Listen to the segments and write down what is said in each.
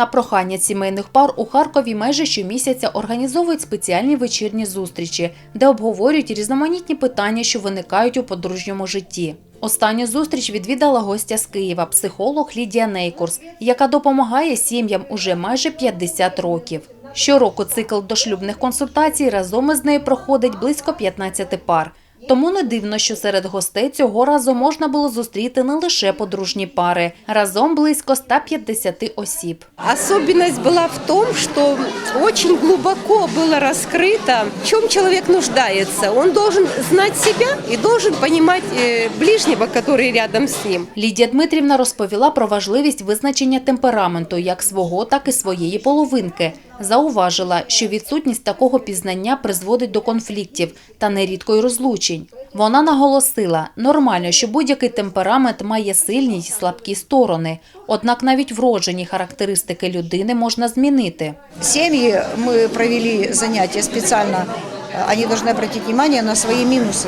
На прохання сімейних пар у Харкові майже щомісяця організовують спеціальні вечірні зустрічі, де обговорюють різноманітні питання, що виникають у подружньому житті. Останню зустріч відвідала гостя з Києва, психолог Лідія Нейкурс, яка допомагає сім'ям уже майже 50 років. Щороку цикл дошлюбних консультацій разом із нею проходить близько 15 пар. Тому не дивно, що серед гостей цього разу можна було зустріти не лише подружні пари, разом близько 150 осіб. Особенность была в том, что очень глубоко было раскрыто, в чем человек нуждается. Он должен знать себя и должен понимать э, ближнего, который рядом с ним. Лідія Дмитрівна розповіла про важливість визначення темпераменту як свого, так і своєї половинки. Зауважила, що відсутність такого пізнання призводить до конфліктів та нерідко й розлучень. Вона наголосила, нормально, що будь-який темперамент має сильні й слабкі сторони, однак навіть вроджені характеристики людини можна змінити. Семьи мы провели занятия специально, э, они должны обратить внимание на свои минусы.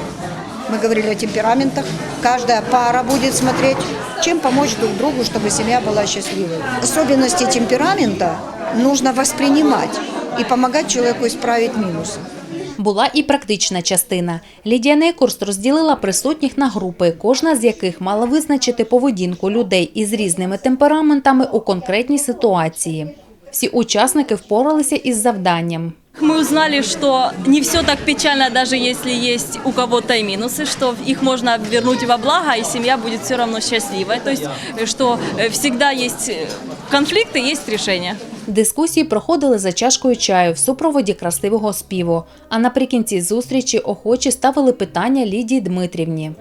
Мы говорили о темпераментах. Каждая пара будет смотреть, чем помочь друг другу, чтобы семья была счастливой. Особенности темперамента нужно воспринимать и помогать человеку исправить минусы. Була і практична частина. Лідія Нейкурс розділила присутніх на групи, кожна з яких мала визначити поведінку людей із різними темпераментами у конкретній ситуації. Всі учасники впоралися із завданням. Мы узнали, что не все так печально, даже если есть у кого-то и минусы, что их можно обернуть во благо, и семья будет все равно счастливой. То есть, э, что э, всегда есть э, конфликты, есть решения. Дискусії проходили за чашкою чаю в супроводі красивого співу. А наприкінці зустрічі охочі ставили питання Лідії Дмитрівні.